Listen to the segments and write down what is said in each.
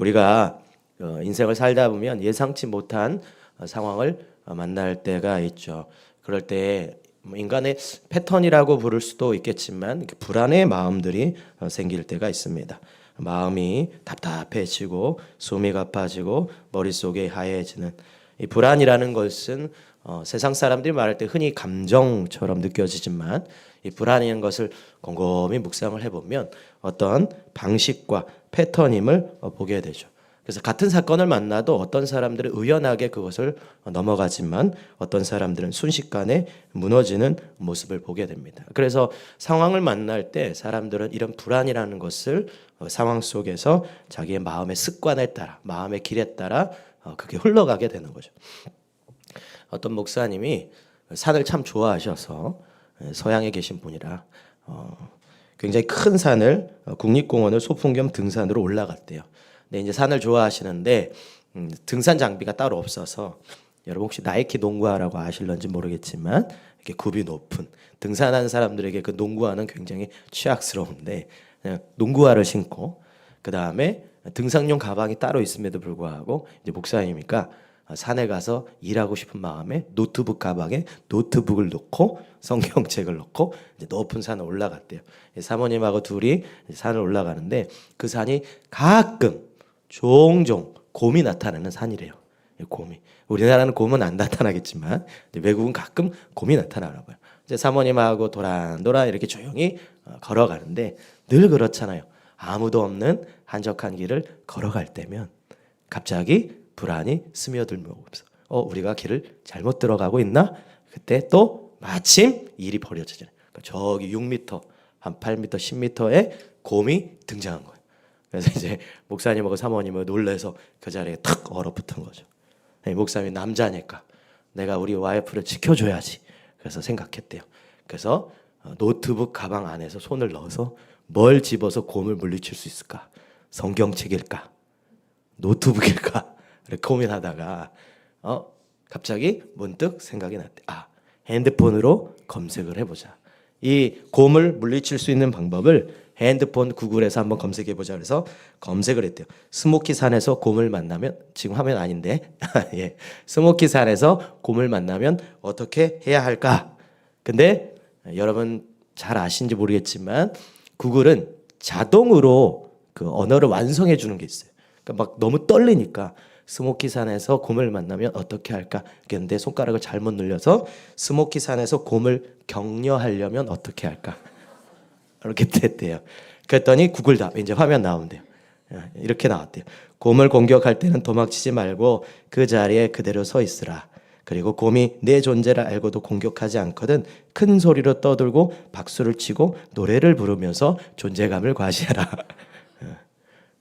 우리가 어, 인생을 살다 보면 예상치 못한 어, 상황을 어, 만날 때가 있죠. 그럴 때뭐 인간의 패턴이라고 부를 수도 있겠지만 불안의 마음들이 어, 생길 때가 있습니다. 마음이 답답해지고 숨이 가빠지고 머릿속에 하얘지는 이 불안이라는 것은 어, 세상 사람들이 말할 때 흔히 감정처럼 느껴지지만 이 불안이라는 것을 곰곰이 묵상을 해보면 어떤 방식과 패턴임을 어, 보게 되죠. 그래서 같은 사건을 만나도 어떤 사람들은 의연하게 그것을 넘어가지만 어떤 사람들은 순식간에 무너지는 모습을 보게 됩니다. 그래서 상황을 만날 때 사람들은 이런 불안이라는 것을 어, 상황 속에서 자기의 마음의 습관에 따라 마음의 길에 따라 어, 그게 흘러가게 되는 거죠. 어떤 목사님이 산을 참 좋아하셔서 예, 서양에 계신 분이라 어, 굉장히 큰 산을 어, 국립공원을 소풍 겸 등산으로 올라갔대요. 근데 이제 산을 좋아하시는데 음, 등산 장비가 따로 없어서 여러분 혹시 나이키 농구화라고 아실런지 모르겠지만 이렇게 굽이 높은 등산하는 사람들에게 그 농구화는 굉장히 취약스러운데 그냥 농구화를 신고 그 다음에 등산용 가방이 따로 있음에도 불구하고 이제 목사님이니까 산에 가서 일하고 싶은 마음에 노트북 가방에 노트북을 넣고 성경책을 이제 높은 산을 올라갔대요. 사모님하고 둘이 산을 올라가는데 그 산이 가끔 종종 곰이 나타나는 산이래요. 곰이. 우리나라는 곰은 안 나타나겠지만 외국은 가끔 곰이 나타나나 봐요. 이제 사모님하고 도란도란 이렇게 조용히 어, 걸어가는데 늘 그렇잖아요. 아무도 없는 한적한 길을 걸어갈 때면 갑자기 불안이 스며들면서 어 우리가 길을 잘못 들어가고 있나? 그때 또 마침 일이 벌어지잖아요. 그러니까 저기 6m 한 8m 10m에 곰이 등장한 거예요. 그래서 이제 목사님하고 사모님은 놀래서 그 자리에 탁 얼어붙은 거죠. 네, 목사님이 남자니까 내가 우리 와이프를 지켜줘야지. 그래서 생각했대요. 그래서 어, 노트북 가방 안에서 손을 넣어서 뭘 집어서 곰을 물리칠 수 있을까? 성경책일까? 노트북일까? 고민하다가 어 갑자기 문득 생각이 났대. 아 핸드폰으로 검색을 해보자. 이 곰을 물리칠 수 있는 방법을 핸드폰 구글에서 한번 검색해 보자 그래서 검색을 했대요. 스모키 산에서 곰을 만나면 지금 화면 아닌데 예. 스모키 산에서 곰을 만나면 어떻게 해야 할까? 근데 여러분 잘 아신지 모르겠지만 구글은 자동으로 그 언어를 완성해 주는 게 있어요. 그러니까 막 너무 떨리니까 스모키 산에서 곰을 만나면 어떻게 할까? 근데 손가락을 잘못 눌려서 스모키 산에서 곰을 격려하려면 어떻게 할까? 이렇게 됐대요. 그랬더니 구글 답 이제 화면 나온대요. 예, 이렇게 나왔대요. 곰을 공격할 때는 도망치지 말고 그 자리에 그대로 서 있으라. 그리고 곰이 내 존재를 알고도 공격하지 않거든 큰 소리로 떠들고 박수를 치고 노래를 부르면서 존재감을 과시해라. 예.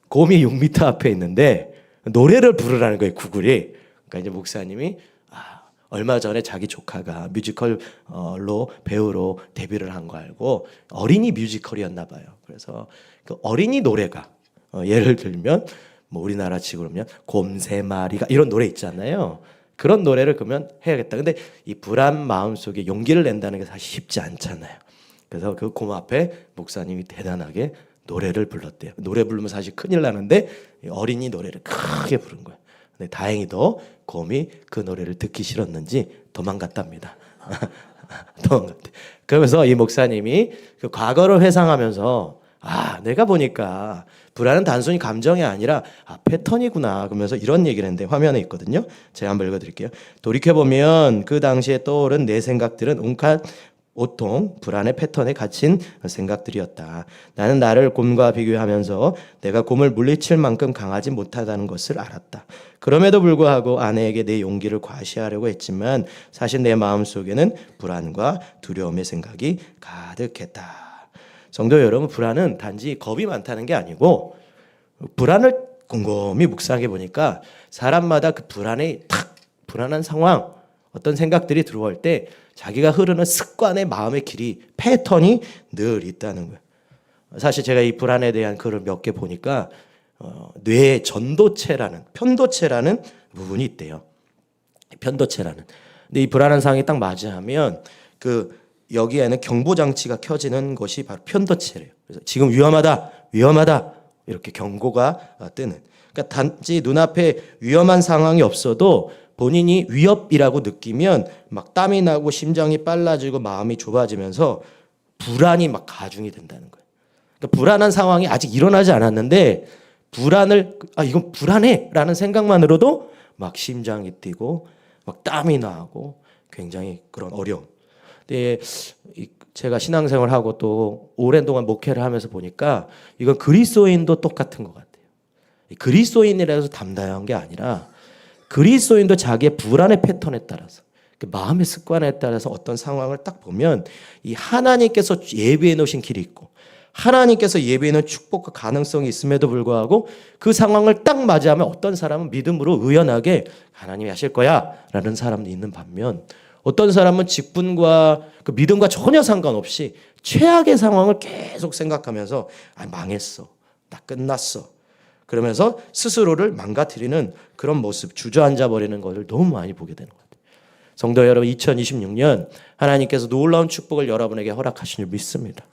곰이 6m 앞에 있는데 노래를 부르라는 거예요 구글이. 그러니까 이제 목사님이 아, 얼마 전에 자기 조카가 뮤지컬로 배우로 데뷔를 한 거 알고 어린이 뮤지컬이었나 봐요. 그래서 그 어린이 노래가 어, 예를 들면 뭐 우리나라 치고 그러면 곰세 마리가 이런 노래 있잖아요. 그런 노래를 그러면 해야겠다. 근데 이 불안 마음 속에 용기를 낸다는 게 사실 쉽지 않잖아요. 그래서 그 곰 앞에 목사님이 대단하게 노래를 불렀대요. 노래 부르면 사실 큰일 나는데 어린이 노래를 크게 부른 거예요. 근데 다행히도 곰이 그 노래를 듣기 싫었는지 도망갔답니다. 도망갔대. 그러면서 이 목사님이 그 과거를 회상하면서 아 내가 보니까 불안은 단순히 감정이 아니라 아 패턴이구나 그러면서 이런 얘기를 했는데 화면에 있거든요. 제가 한번 읽어드릴게요. 돌이켜 보면 그 당시에 떠오른 내 생각들은 온갖 오통, 불안의 패턴에 갇힌 생각들이었다. 나는 나를 곰과 비교하면서 내가 곰을 물리칠 만큼 강하지 못하다는 것을 알았다. 그럼에도 불구하고 아내에게 내 용기를 과시하려고 했지만 사실 내 마음 속에는 불안과 두려움의 생각이 가득했다. 성도 여러분, 불안은 단지 겁이 많다는 게 아니고 불안을 곰곰이 묵상해 보니까 사람마다 그 불안의 탁 불안한 상황 어떤 생각들이 들어올 때 자기가 흐르는 습관의 마음의 길이 패턴이 늘 있다는 거예요. 사실 제가 이 불안에 대한 글을 몇 개 보니까 어, 뇌 전도체라는 편도체라는 부분이 있대요. 편도체라는. 근데 이 불안한 상황이 딱 맞이하면 그 여기에는 경보 장치가 켜지는 것이 바로 편도체래요. 그래서 지금 위험하다, 위험하다 이렇게 경고가 뜨는. 그러니까 단지 눈앞에 위험한 상황이 없어도 본인이 위협이라고 느끼면 막 땀이 나고 심장이 빨라지고 마음이 좁아지면서 불안이 막 가중이 된다는 거예요. 그러니까 불안한 상황이 아직 일어나지 않았는데 불안을 아 이건 불안해라는 생각만으로도 막 심장이 뛰고 막 땀이 나고 굉장히 그런 어려움. 근데 이 제가 신앙생활 하고 또 오랜 동안 목회를 하면서 보니까 이건 그리스도인도 똑같은 것 같아요. 이 그리스도인이라서 담당한 게 아니라 그리스도인도 자기의 불안의 패턴에 따라서 그 마음의 습관에 따라서 어떤 상황을 딱 보면 이 하나님께서 예비해 놓으신 길이 있고 하나님께서 예비해 놓은 축복과 가능성이 있음에도 불구하고 그 상황을 딱 맞이하면 어떤 사람은 믿음으로 의연하게 하나님이 하실 거야 라는 사람도 있는 반면 어떤 사람은 직분과 그 믿음과 전혀 상관없이 최악의 상황을 계속 생각하면서 아 망했어. 나 끝났어 그러면서 스스로를 망가뜨리는 그런 모습 주저앉아 버리는 것을 너무 많이 보게 되는 것 같아요. 성도 여러분 2026년 하나님께서 놀라운 축복을 여러분에게 허락하신 줄 믿습니다.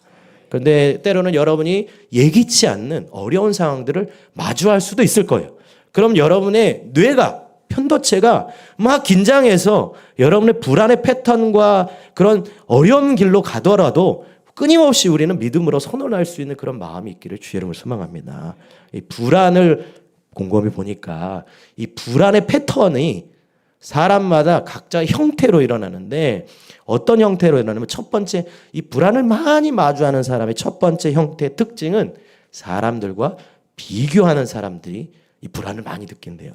그런데 때로는 여러분이 예기치 않는 어려운 상황들을 마주할 수도 있을 거예요. 그럼 여러분의 뇌가 편도체가 막 긴장해서 여러분의 불안의 패턴과 그런 어려운 길로 가더라도 끊임없이 우리는 믿음으로 선언할 수 있는 그런 마음이 있기를 주의 이름을 소망합니다. 이 불안을 곰곰이 보니까 이 불안의 패턴이 사람마다 각자의 형태로 일어나는데 어떤 형태로 일어나냐면 첫 번째 이 불안을 많이 마주하는 사람의 첫 번째 형태의 특징은 사람들과 비교하는 사람들이 이 불안을 많이 느낀대요.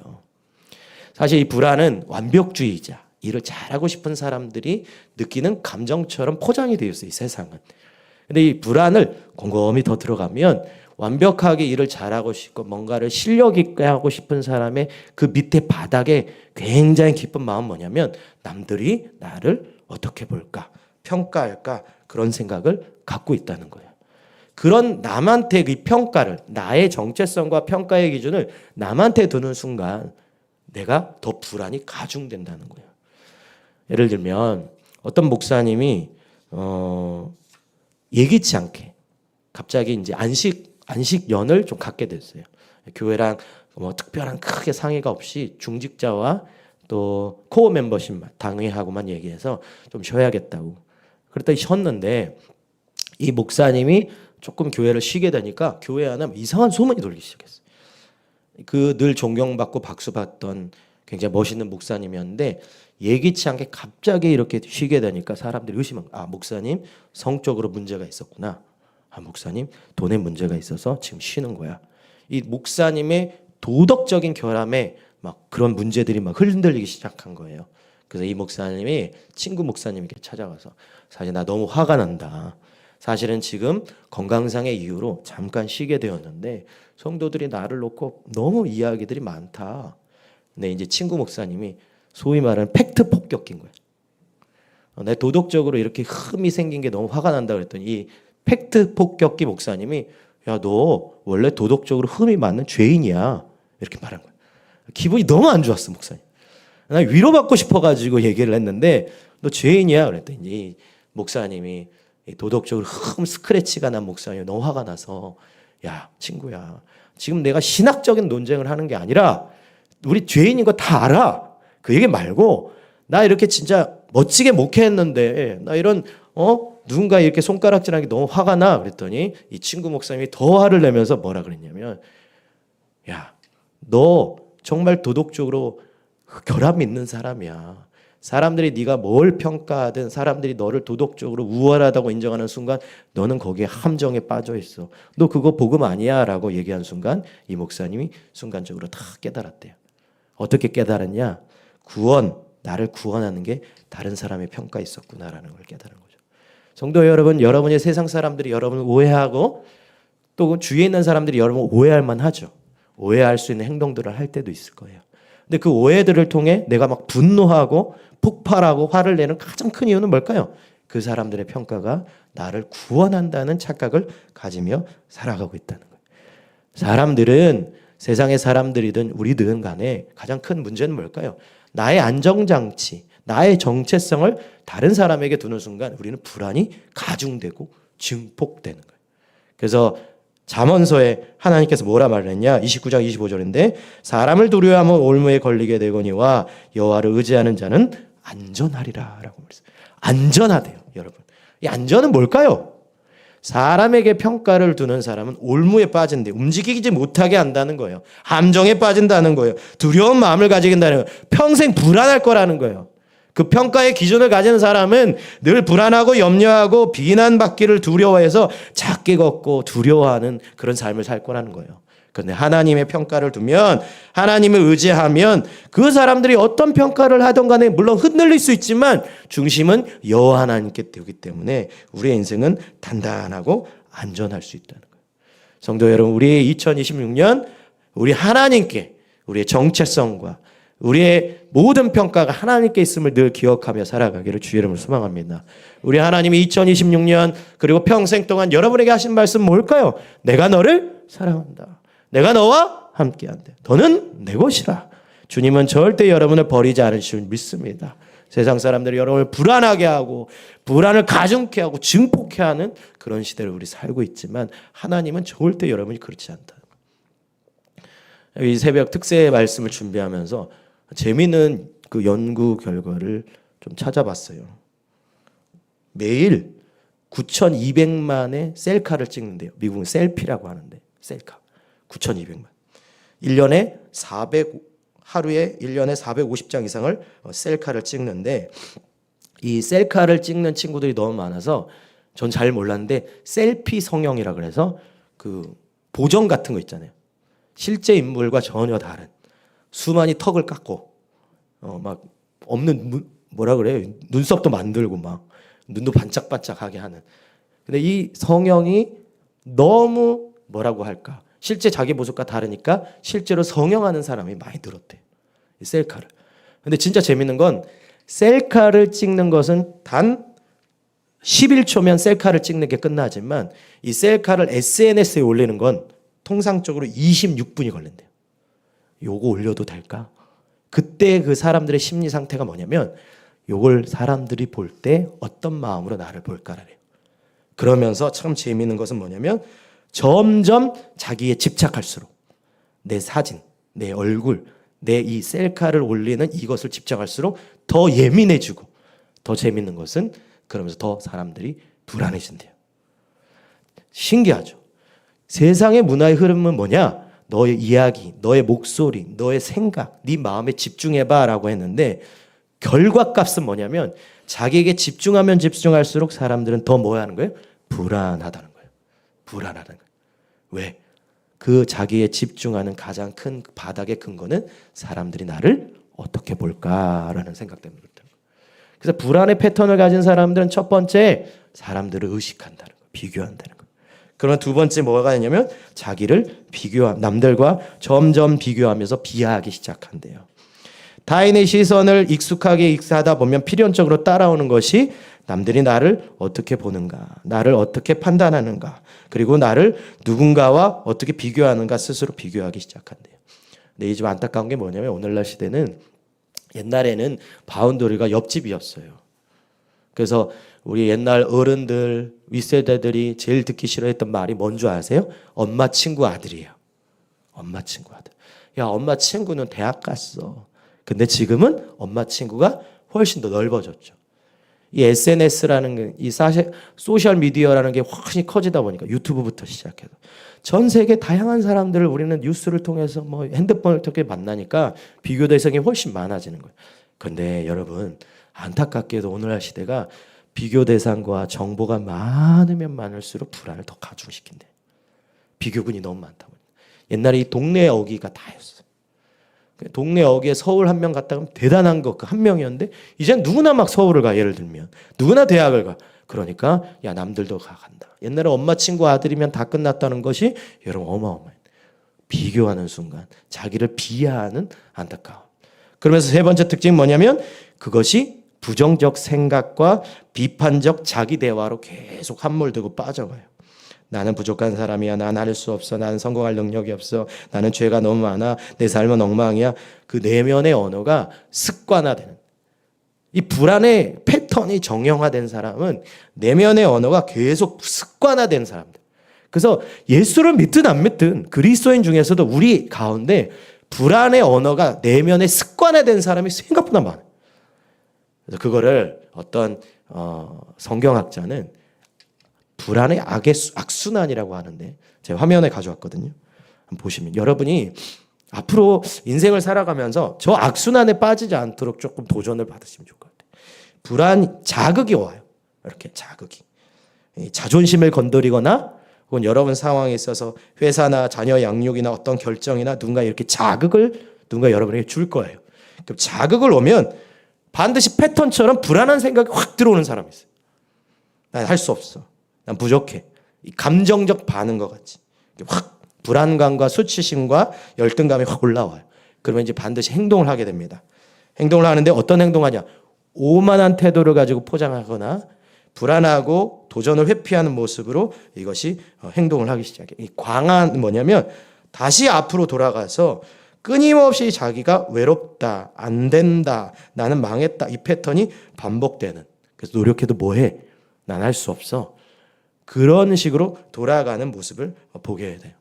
사실 이 불안은 완벽주의자, 일을 잘하고 싶은 사람들이 느끼는 감정처럼 포장이 되어 있어요, 이 세상은. 근데 이 불안을 곰곰이 더 들어가면 완벽하게 일을 잘하고 싶고 뭔가를 실력 있게 하고 싶은 사람의 그 밑에 바닥에 굉장히 깊은 마음 뭐냐면 남들이 나를 어떻게 볼까 평가할까 그런 생각을 갖고 있다는 거예요. 그런 남한테 그 평가를 나의 정체성과 평가의 기준을 남한테 두는 순간 내가 더 불안이 가중된다는 거예요. 예를 들면 어떤 목사님이 어 예기치 않게 갑자기 이제 안식 안식 연을 좀 갖게 됐어요. 교회랑 뭐 특별한 크게 상의가 없이 중직자와 또 코어 멤버십만 당회하고만 얘기해서 좀 쉬어야겠다고. 그랬더니 쉬었는데 이 목사님이 조금 교회를 쉬게 되니까 교회 안에 이상한 소문이 돌기 시작했어요. 그 늘 존경받고 박수 받던 굉장히 멋있는 목사님이었는데 예기치 않게 갑자기 이렇게 쉬게 되니까 사람들이 의심한 아 목사님 성적으로 문제가 있었구나. 아 목사님 돈에 문제가 있어서 지금 쉬는 거야. 이 목사님의 도덕적인 결함에 막 그런 문제들이 막 흔들리기 시작한 거예요. 그래서 이 목사님이 친구 목사님에게 찾아가서 사실 나 너무 화가 난다. 사실은 지금 건강상의 이유로 잠깐 쉬게 되었는데 성도들이 나를 놓고 너무 이야기들이 많다. 근데 이제 친구 목사님이 소위 말하는 팩트 폭격인 거예요. 어, 내 도덕적으로 이렇게 흠이 생긴 게 너무 화가 난다 그랬더니 이 팩트 폭격기 목사님이 야 너 원래 도덕적으로 흠이 많은 죄인이야 이렇게 말한 거예요. 기분이 너무 안 좋았어 목사님. 나 위로받고 싶어가지고 얘기를 했는데 너 죄인이야 그랬더니 이 목사님이 이 도덕적으로 흠 스크래치가 난 목사님이 너무 화가 나서 야 친구야 지금 내가 신학적인 논쟁을 하는 게 아니라 우리 죄인인 거 다 알아. 그 얘기 말고 나 이렇게 진짜 멋지게 목회했는데 나 이런 어 누군가 이렇게 손가락질하는 게 너무 화가 나 그랬더니 이 친구 목사님이 더 화를 내면서 뭐라 그랬냐면 야 너 정말 도덕적으로 결함 있는 사람이야. 사람들이 네가 뭘 평가하든 사람들이 너를 도덕적으로 우월하다고 인정하는 순간 너는 거기에 함정에 빠져 있어. 너 그거 복음 아니야라고 얘기한 순간 이 목사님이 순간적으로 다 깨달았대요. 어떻게 깨달았냐? 구원, 나를 구원하는 게 다른 사람의 평가 있었구나라는 걸 깨달은 거죠. 성도 여러분, 여러분의 세상 사람들이 여러분을 오해하고 또 주위에 있는 사람들이 여러분을 오해할 만하죠. 오해할 수 있는 행동들을 할 때도 있을 거예요. 근데 그 오해들을 통해 내가 막 분노하고 폭발하고 화를 내는 가장 큰 이유는 뭘까요? 그 사람들의 평가가 나를 구원한다는 착각을 가지며 살아가고 있다는 거예요. 사람들은 세상의 사람들이든 우리든 간에 가장 큰 문제는 뭘까요? 나의 안정장치, 나의 정체성을 다른 사람에게 두는 순간 우리는 불안이 가중되고 증폭되는 거예요. 그래서 잠언서에 하나님께서 뭐라 말했냐? 29장 25절인데 사람을 두려워하면 올무에 걸리게 되거니와 여호와를 의지하는 자는 안전하리라라고 말했어요. 안전하대요, 여러분. 이 안전은 뭘까요? 사람에게 평가를 두는 사람은 올무에 빠진대. 움직이지 못하게 한다는 거예요. 함정에 빠진다는 거예요. 두려운 마음을 가지게 된다는 거예요. 평생 불안할 거라는 거예요. 그 평가의 기준을 가진 사람은 늘 불안하고 염려하고 비난받기를 두려워해서 작게 걷고 두려워하는 그런 삶을 살 거라는 거예요. 그런데 하나님의 평가를 두면 하나님을 의지하면 그 사람들이 어떤 평가를 하던 간에 물론 흔들릴 수 있지만 중심은 여호와 하나님께 되기 때문에 우리의 인생은 단단하고 안전할 수 있다는 거예요. 성도 여러분, 우리의 2026년 우리 하나님께 우리의 정체성과 우리의 모든 평가가 하나님께 있음을 늘 기억하며 살아가기를 주의 이름으로 소망합니다. 우리 하나님이 2026년 그리고 평생 동안 여러분에게 하신 말씀 뭘까요? 내가 너를 사랑한다. 내가 너와 함께한다. 너는 내 것이라. 주님은 절대 여러분을 버리지 않으실 줄 믿습니다. 세상 사람들이 여러분을 불안하게 하고 불안을 가중케 하고 증폭해 하는 그런 시대를 우리 살고 있지만 하나님은 절대 여러분이 그렇지 않다. 이 새벽 특세 말씀을 준비하면서 재미있는 그 연구 결과를 좀 찾아봤어요. 매일 9,200만의 셀카를 찍는데요. 미국은 셀피라고 하는데 셀카 9,200만. 1년에 400 하루에 1년에 450장 이상을 어, 셀카를 찍는데 이 셀카를 찍는 친구들이 너무 많아서 전 잘 몰랐는데 셀피 성형이라 그래서 그 보정 같은 거 있잖아요. 실제 인물과 전혀 다른 수많이 턱을 깎고 어 막 없는 문- 뭐라 그래요 눈썹도 만들고 막 눈도 반짝반짝하게 하는 근데 이 성형이 너무 뭐라고 할까 실제 자기 모습과 다르니까 실제로 성형하는 사람이 많이 늘었대 이 셀카를 근데 진짜 재밌는 건 셀카를 찍는 것은 단 11초면 셀카를 찍는 게 끝나지만 이 셀카를 SNS에 올리는 건 통상적으로 26분이 걸린대요. 요거 올려도 될까? 그때 그 사람들의 심리 상태가 뭐냐면 요걸 사람들이 볼 때 어떤 마음으로 나를 볼까래요. 그러면서 참 재미있는 것은 뭐냐면 점점 자기에 집착할수록 내 사진, 내 얼굴, 내 이 셀카를 올리는 이것을 집착할수록 더 예민해지고 더 재밌는 것은 그러면서 더 사람들이 불안해진대요. 신기하죠. 세상의 문화의 흐름은 뭐냐? 너의 이야기, 너의 목소리, 너의 생각, 네 마음에 집중해봐라고 했는데 결과값은 뭐냐면 자기에게 집중하면 집중할수록 사람들은 더뭐 하는 거예요? 불안하다는 거예요. 불안하다는 거예요. 왜? 그 자기에 집중하는 가장 큰 바닥의 근거는 사람들이 나를 어떻게 볼까라는 생각 때문에 그렇다는. 그래서 불안의 패턴을 가진 사람들은 첫 번째 사람들을 의식한다는 거예요. 비교한다는 거예요. 그러면 두 번째 뭐가 있냐면 자기를 비교 남들과 점점 비교하면서 비하하기 시작한대요. 타인의 시선을 익숙하게 익사하다 보면 필연적으로 따라오는 것이 남들이 나를 어떻게 보는가, 나를 어떻게 판단하는가, 그리고 나를 누군가와 어떻게 비교하는가 스스로 비교하기 시작한대요. 근데 이 좀 안타까운 게 뭐냐면 오늘날 시대는 옛날에는 바운더리가 옆집이었어요. 그래서 우리 옛날 어른들 윗세대들이 제일 듣기 싫어했던 말이 뭔지 아세요? 엄마 친구 아들이에요. 엄마 친구 아들. 야 엄마 친구는 대학 갔어. 근데 지금은 엄마 친구가 훨씬 더 넓어졌죠. 이 SNS라는 이 사실 소셜 미디어라는 게 훨씬 커지다 보니까 유튜브부터 시작해서 전 세계 다양한 사람들을 우리는 뉴스를 통해서 뭐 핸드폰을 통해 만나니까 비교 대상이 훨씬 많아지는 거예요. 근데 여러분 안타깝게도 오늘날 시대가 비교 대상과 정보가 많으면 많을수록 불안을 더 가중시킨대. 비교군이 너무 많다 보니까 옛날에 이 동네 어기가 다였어. 그 동네 어기에 서울 한 명 갔다 가면 대단한 거그한 명이었는데 이젠 누구나 막 서울을 가 예를 들면 누구나 대학을 가. 그러니까 야 남들도 가 간다. 옛날에 엄마 친구 아들이면 다 끝났다는 것이 여러분 어마어마해. 비교하는 순간 자기를 비하하는 안타까움. 그러면서 세 번째 특징이 뭐냐면 그것이 부정적 생각과 비판적 자기 대화로 계속 함몰되고 빠져가요. 나는 부족한 사람이야. 난 할 수 없어. 나는 성공할 능력이 없어. 나는 죄가 너무 많아. 내 삶은 엉망이야. 그 내면의 언어가 습관화되는. 이 불안의 패턴이 정형화된 사람은 내면의 언어가 계속 습관화된 사람들. 그래서 예수를 믿든 안 믿든 그리스도인 중에서도 우리 가운데 불안의 언어가 내면에 습관화된 사람이 생각보다 많아요. 그래서 그거를 어떤 어, 성경학자는 불안의 악의 수- 악순환이라고 하는데 제가 화면에 가져왔거든요. 보시면 여러분이 앞으로 인생을 살아가면서 저 악순환에 빠지지 않도록 조금 도전을 받으시면 좋을 것 같아요. 불안 자극이 와요. 이렇게 자극이 이 자존심을 건드리거나 혹은 여러분 상황에 있어서 회사나 자녀 양육이나 어떤 결정이나 누군가 이렇게 자극을 누군가 여러분에게 줄 거예요. 그럼 자극을 오면 반드시 패턴처럼 불안한 생각이 확 들어오는 사람이 있어요. 난 할 수 없어. 난 부족해. 이 감정적 반응과 같이 확 불안감과 수치심과 열등감이 확 올라와요. 그러면 이제 반드시 행동을 하게 됩니다. 행동을 하는데 어떤 행동하냐? 오만한 태도를 가지고 포장하거나 불안하고 도전을 회피하는 모습으로 이것이 어, 행동을 하기 시작해요. 이 광한 뭐냐면 다시 앞으로 돌아가서 끊임없이 자기가 외롭다, 안 된다, 나는 망했다 이 패턴이 반복되는. 그래서 노력해도 뭐해? 난 할 수 없어. 그런 식으로 돌아가는 모습을 보게 돼요.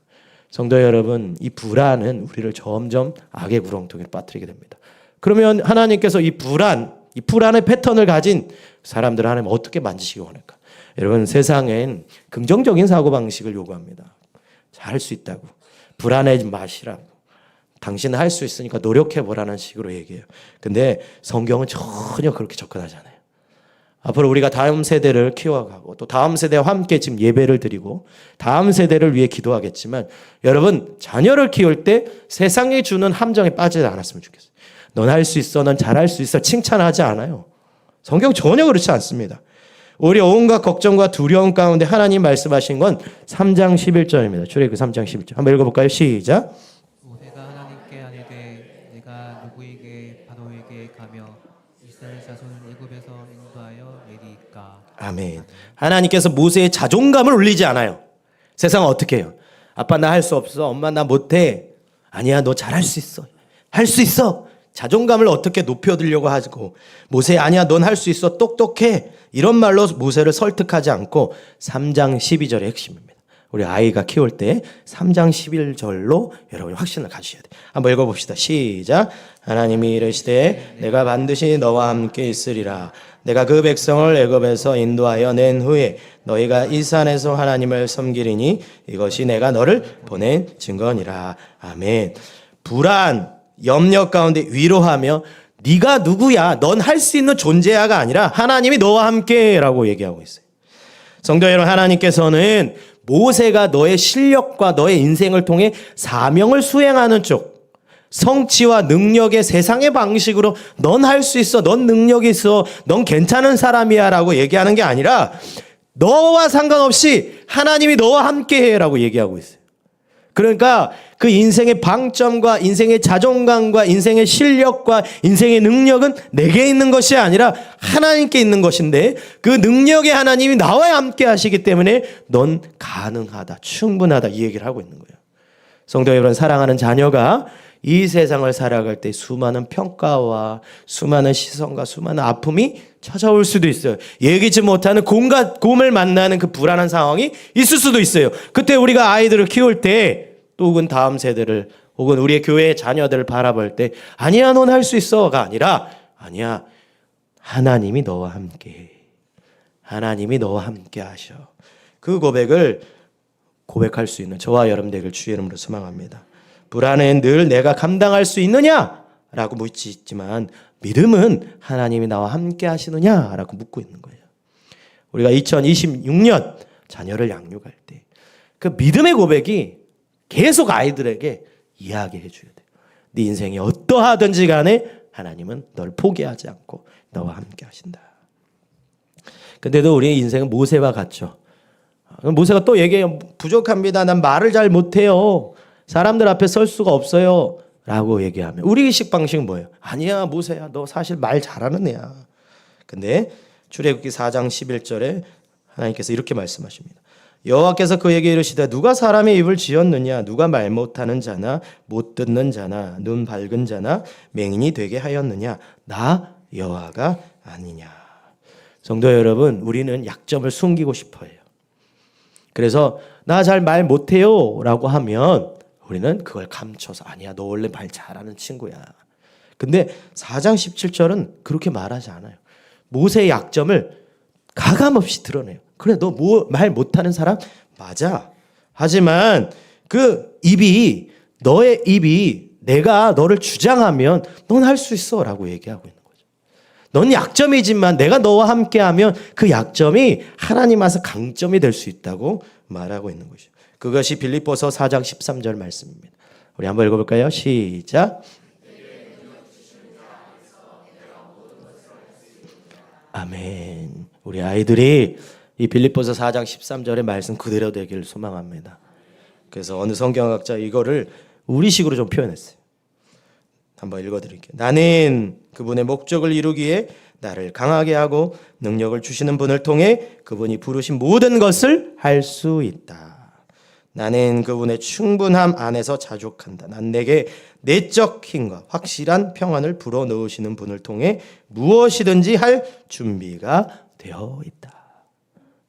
성도 여러분, 이 불안은 우리를 점점 악의 구렁텅이로 빠뜨리게 됩니다. 그러면 하나님께서 이 불안, 이 불안의 패턴을 가진 사람들을 하나님 어떻게 만지시기 원할까? 여러분, 세상엔 긍정적인 사고방식을 요구합니다. 잘 할 수 있다고. 불안해지 마시라고. 당신은 할 수 있으니까 노력해보라는 식으로 얘기해요. 근데 성경은 전혀 그렇게 접근하지 않아요. 앞으로 우리가 다음 세대를 키워가고 또 다음 세대와 함께 지금 예배를 드리고 다음 세대를 위해 기도하겠지만 여러분 자녀를 키울 때 세상이 주는 함정에 빠지지 않았으면 좋겠어요. 넌 할 수 있어, 넌 잘할 수 있어 칭찬하지 않아요. 성경 전혀 그렇지 않습니다. 우리 온갖 걱정과 두려움 가운데 하나님 말씀하신 건 3장 11절입니다. 출애굽 3장 11절. 한번 읽어볼까요? 시작. 모세가 하나님께 아뢰되 내가 누구에게 바로에게 가며 이스라엘 자손을 애굽에서 인도하여 내리까 아멘. 하나님께서 모세의 자존감을 올리지 않아요. 세상은 어떻게 해요? 아빠 나 할 수 없어. 엄마 나 못해. 아니야 너 잘할 수 있어. 할 수 있어. 자존감을 어떻게 높여들려고 하고 모세 아니야 넌 할 수 있어. 똑똑해. 이런 말로 모세를 설득하지 않고 3장 12절의 핵심입니다. 우리 아이가 키울 때 3장 11절로 여러분이 확신을 가지셔야 돼요. 한번 읽어봅시다. 시작. 하나님이 이르시되 내가 반드시 너와 함께 있으리라. 내가 그 백성을 애굽에서 인도하여 낸 후에 너희가 이 산에서 하나님을 섬기리니 이것이 내가 너를 보낸 증거니라. 아멘. 불안, 염려 가운데 위로하며 네가 누구야? 넌 할 수 있는 존재야가 아니라 하나님이 너와 함께라고 얘기하고 있어요. 성도 여러분, 하나님께서는 모세가 너의 실력과 너의 인생을 통해 사명을 수행하는 쪽, 성취와 능력의 세상의 방식으로 넌 할 수 있어, 넌 능력이 있어, 넌 괜찮은 사람이야 라고 얘기하는 게 아니라 너와 상관없이 하나님이 너와 함께 해라고 얘기하고 있어요. 그러니까 그 인생의 방점과 인생의 자존감과 인생의 실력과 인생의 능력은 내게 있는 것이 아니라 하나님께 있는 것인데 그 능력의 하나님이 나와 함께 하시기 때문에 넌 가능하다, 충분하다 이 얘기를 하고 있는 거예요. 성도 여러분 사랑하는 자녀가 이 세상을 살아갈 때 수많은 평가와 수많은 시선과 수많은 아픔이 찾아올 수도 있어요. 예기치 못하는 곰과 곰을 만나는 그 불안한 상황이 있을 수도 있어요. 그때 우리가 아이들을 키울 때또 혹은 다음 세대를 혹은 우리의 교회의 자녀들을 바라볼 때 아니야 넌 할 수 있어가 아니라 아니야 하나님이 너와 함께 해. 하나님이 너와 함께 하셔. 그 고백을 고백할 수 있는 저와 여러분 되길 주의 이름으로 소망합니다. 불안은 늘 내가 감당할 수 있느냐? 라고 묻지만 믿음은 하나님이 나와 함께 하시느냐? 라고 묻고 있는 거예요. 우리가 2026년 자녀를 양육할 때 그 믿음의 고백이 계속 아이들에게 이야기해 줘야 돼요. 네 인생이 어떠하든지 간에 하나님은 널 포기하지 않고 너와 함께 하신다. 근데도 우리 인생은 모세와 같죠. 그럼 모세가 또 얘기해요. 부족합니다. 난 말을 잘 못해요. 사람들 앞에 설 수가 없어요. 라고 얘기하면 우리식 방식은 뭐예요? 아니야 모세야 너 사실 말 잘하는 애야. 근데 출애굽기 4장 11절에 하나님께서 이렇게 말씀하십니다. 여호와께서 그에게 이르시되 누가 사람의 입을 지었느냐 누가 말 못하는 자나 못 듣는 자나 눈 밝은 자나 맹인이 되게 하였느냐 나 여호와가 아니냐. 성도 여러분 우리는 약점을 숨기고 싶어해요. 그래서 나 잘 말 못해요라고 하면 우리는 그걸 감춰서 아니야 너 원래 말 잘하는 친구야. 근데 4장 17절은 그렇게 말하지 않아요. 모세의 약점을 가감 없이 드러내요. 그래 너뭐말 못하는 사람 맞아. 하지만 그 입이 너의 입이 내가 너를 주장하면 넌 할 수 있어라고 얘기하고 있는 거죠. 넌 약점이지만 내가 너와 함께하면 그 약점이 하나님 앞에서 강점이 될 수 있다고 말하고 있는 것이죠. 그것이 빌립보서 4장 13절 말씀입니다. 우리 한번 읽어볼까요? 시작. 아멘. 우리 아이들이 이 빌립보서 4장 13절의 말씀 그대로 되기를 소망합니다. 그래서 어느 성경학자 이거를 우리식으로 좀 표현했어요. 한번 읽어드릴게요. 나는 그분의 목적을 이루기에 나를 강하게 하고 능력을 주시는 분을 통해 그분이 부르신 모든 것을 할 수 있다. 나는 그분의 충분함 안에서 자족한다. 난 내게 내적 힘과 확실한 평안을 불어넣으시는 분을 통해 무엇이든지 할 준비가 되어 있다.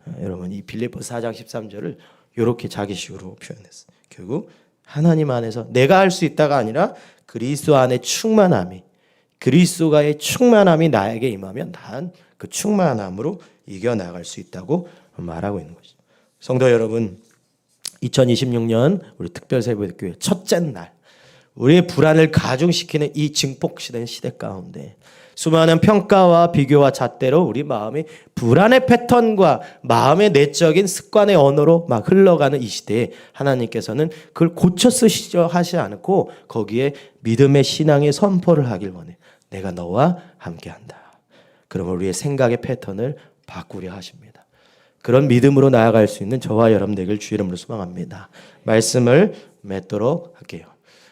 아, 여러분 이 빌립보 4장 13절을 이렇게 자기식으로 표현했어요. 결국 하나님 안에서 내가 할 수 있다가 아니라 그리스도 안에 충만함이 그리스도가의 충만함이 나에게 임하면 난 그 충만함으로 이겨 나갈 수 있다고 말하고 있는 것이죠. 성도 여러분, 2026년 우리 특별세배교회 첫째 날 우리의 불안을 가중시키는 이 증폭시된 시대 가운데 수많은 평가와 비교와 잣대로 우리 마음이 불안의 패턴과 마음의 내적인 습관의 언어로 막 흘러가는 이 시대에 하나님께서는 그걸 고쳐 쓰시려 하지 않고 거기에 믿음의 신앙의 선포를 하길 원해. 내가 너와 함께한다. 그러면 우리의 생각의 패턴을 바꾸려 하십니다. 그런 믿음으로 나아갈 수 있는 저와 여러분 되길 주 이름으로 소망합니다. 말씀을 맺도록 할게요.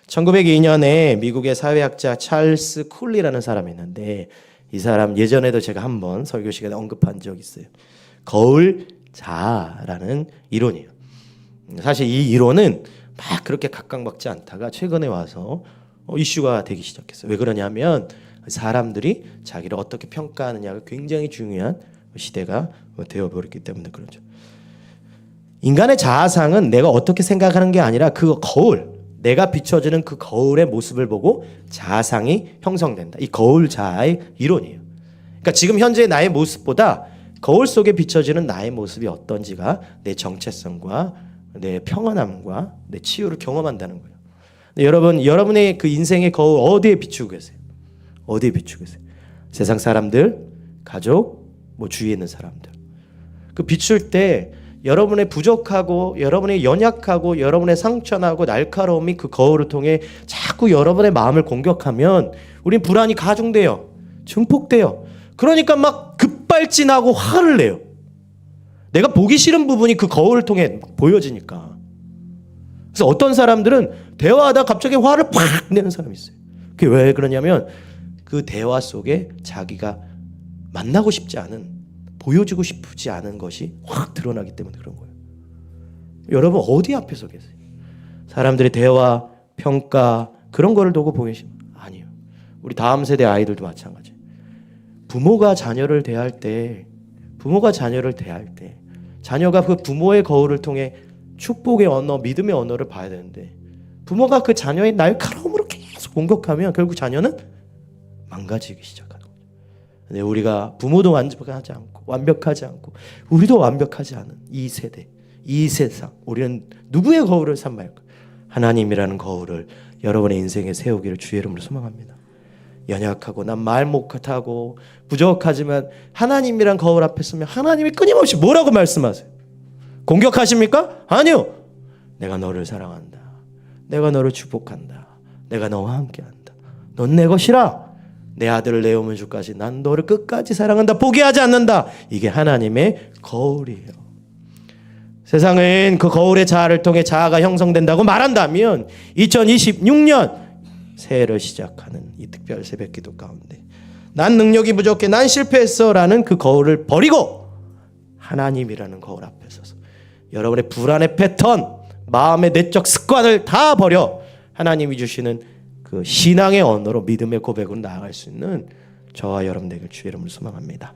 1902년에 미국의 사회학자 찰스 쿨리라는 사람이 있는데 이 사람 예전에도 제가 한번 설교 시간에 언급한 적이 있어요. 거울 자라는 이론이에요. 사실 이 이론은 막 그렇게 각광받지 않다가 최근에 와서 어, 이슈가 되기 시작했어요. 왜 그러냐면 사람들이 자기를 어떻게 평가하느냐가 굉장히 중요한 시대가 되어버렸기 때문에 그렇죠. 인간의 자아상은 내가 어떻게 생각하는 게 아니라 그 거울, 내가 비춰지는 그 거울의 모습을 보고 자아상이 형성된다. 이 거울 자아의 이론이에요. 그러니까 지금 현재 나의 모습보다 거울 속에 비춰지는 나의 모습이 어떤지가 내 정체성과 내 평안함과 내 치유를 경험한다는 거예요. 여러분, 여러분의 그 인생의 거울 어디에 비추고 계세요? 어디에 비추고 계세요? 세상 사람들, 가족, 뭐 주위에 있는 사람들. 그 비출 때 여러분의 부족하고 여러분의 연약하고 여러분의 상처나고 날카로움이 그 거울을 통해 자꾸 여러분의 마음을 공격하면 우린 불안이 가중돼요. 증폭돼요. 그러니까 막 급발진하고 화를 내요. 내가 보기 싫은 부분이 그 거울을 통해 보여지니까. 그래서 어떤 사람들은 대화하다 갑자기 화를 팍 내는 사람이 있어요. 그게 왜 그러냐면 그 대화 속에 자기가 만나고 싶지 않은 보여주고 싶지 않은 것이 확 드러나기 때문에 그런 거예요. 여러분 어디 앞에서 계세요? 사람들의 대화, 평가 그런 거를 두고 보이시면 아니요. 우리 다음 세대 아이들도 마찬가지. 부모가 자녀를 대할 때 부모가 자녀를 대할 때 자녀가 그 부모의 거울을 통해 축복의 언어, 믿음의 언어를 봐야 되는데 부모가 그 자녀의 날카로움으로 계속 공격하면 결국 자녀는 망가지기 거죠. 근데 우리가 부모도 완벽하지 않고 완벽하지 않고 우리도 완벽하지 않은 이 세대, 이 세상 우리는 누구의 거울을 할까? 하나님이라는 거울을 여러분의 인생에 세우기를 주의 이름으로 소망합니다. 연약하고 난 말 못하고 부족하지만 하나님이란 거울 앞에 서면 하나님이 끊임없이 뭐라고 말씀하세요? 공격하십니까? 아니요. 내가 너를 사랑한다. 내가 너를 축복한다. 내가 너와 함께한다. 넌 내 것이라. 내 아들을 내오면 주까지 난 너를 끝까지 사랑한다. 포기하지 않는다. 이게 하나님의 거울이에요. 세상은 그 거울의 자아를 통해 자아가 형성된다고 말한다면 2026년 새해를 시작하는 이 특별 새벽 기도 가운데 난 능력이 부족해 난 실패했어 라는 그 거울을 버리고 하나님이라는 거울 앞에 서서 여러분의 불안의 패턴, 마음의 내적 습관을 다 버려 하나님이 주시는 그 신앙의 언어로 믿음의 고백으로 나아갈 수 있는 저와 여러분 되길 주의 이름으로 소망합니다.